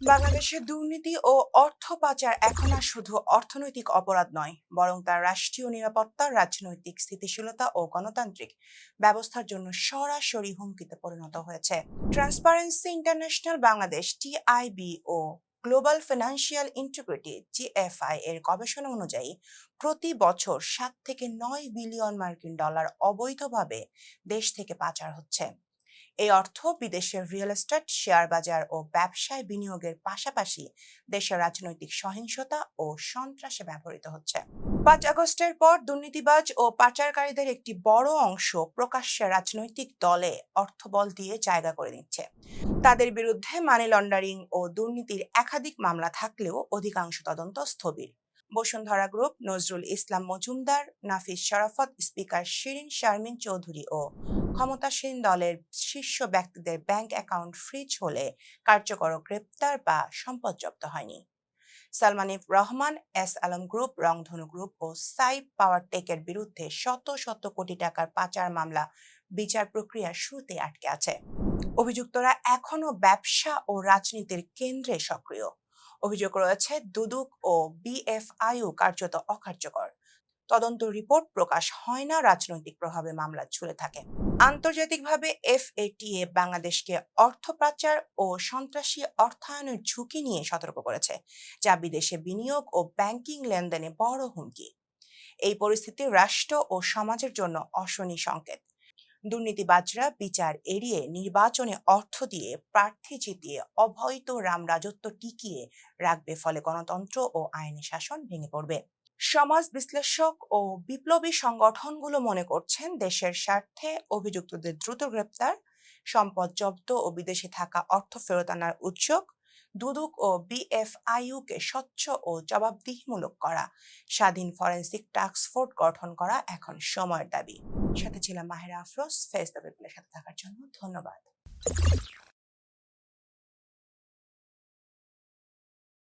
বাংলাদেশের দুর্নীতি ও অর্থ পাচার এখন আর শুধু অর্থনৈতিক অপরাধ নয়, বরং তার রাষ্ট্রীয় নিরাপত্তা, রাজনৈতিক স্থিতিশীলতা ও গণতান্ত্রিক ব্যবস্থার জন্য সরাসরি হুমকিতে পরিণত হয়েছে। ট্রান্সপারেন্সি ইন্টারন্যাশনাল বাংলাদেশ টিআইবি ও গ্লোবাল ফিনান্সিয়াল ইন্টিগ্রিটি জিএফআই এর গবেষণা অনুযায়ী প্রতি বছর সাত থেকে নয় বিলিয়ন মার্কিন ডলার অবৈধভাবে দেশ থেকে পাচার হচ্ছে। এই অর্থ বিদেশের রিয়েল এস্টেট শেয়ার বাজার ও ব্যবসায় বিনিয়োগের পাশাপাশি দেশের রাজনৈতিক সহিংসতা ও সন্ত্রাসে ব্যবহৃত হচ্ছে। পাঁচ আগস্টের পর দুর্নীতিবাজ ও পাচারকারীদের একটি বড় অংশ প্রকাশ্যে রাজনৈতিক দলে অর্থবল দিয়ে জায়গা করে নিচ্ছে। তাদের বিরুদ্ধে মানি লন্ডারিং ও দুর্নীতির একাধিক মামলা থাকলেও অধিকাংশ তদন্ত স্থবির। বসুন্ধরা গ্রুপ, নজরুল ইসলাম মজুমদার, নাফিস শরাফত স্পিকার শিরিন শারমিন চৌধুরী ও ক্ষমতাসীন দলের শীর্ষ ব্যক্তিদের ব্যাংক অ্যাকাউন্ট ফ্রিজ হলে কার্যকর গ্রেপ্তার বা সম্পদ জব্দ হয়নি। সালমানিফ Rahman, S Alam group, Rangdhanu group ও সাইব পাওয়ার টেকের বিরুদ্ধে শত শত কোটি টাকার পাচার মামলা বিচার প্রক্রিয়ার শুরুতে আটকে আছে। অভিযুক্তরা এখনও ব্যবসা ও রাজনীতির কেন্দ্রে সক্রিয়। অভিযোগ রয়েছে, দুদুক ও বিএফআইও কার্যত অকার্যকর। তদন্ত রিপোর্ট প্রকাশ হয় না, রাজনৈতিক প্রভাবে মামলা ঝুলে থাকে। আন্তর্জাতিকভাবে এফএটিএ বাংলাদেশকে অর্থ পাচার ও সন্ত্রাসী অর্থায়নের ঝুঁকি নিয়ে সতর্ক করেছে, যা বিদেশে বিনিয়োগ ও ব্যাংকিং লেনদেনে বড় হুমকি। এই পরিস্থিতি রাষ্ট্র ও সমাজের জন্য অশনি সংকেত। দুর্নীতিবাজরা বিচার এড়িয়ে নির্বাচনে অর্থ দিয়ে প্রার্থী জিতিয়ে অবৈধ রাম রাজত্ব টিকিয়ে রাখবে ফলে গণতন্ত্র ও আইনি শাসন ভেঙে পড়বে। সমাজ বিশ্লেষক ও বিপ্লবী সংগঠনগুলো মনে করছেন দেশের স্বার্থে অভিযুক্তদের দ্রুত গ্রেপ্তার, সম্পদ জব্দ ও বিদেশে থাকা অর্থ ফেরত আনার উদ্যোগ, দুদক ও বিএফআইইউ কে স্বচ্ছ ও জবাবদিহিমূলক করা, স্বাধীন ফরেন্সিক টাস্ক ফোর্স গঠন করা এখন সময়ের দাবি। সাথে ছিলাম মাহেরা আফরোজ ফেস দ্য সাথে থাকার জন্য ধন্যবাদ।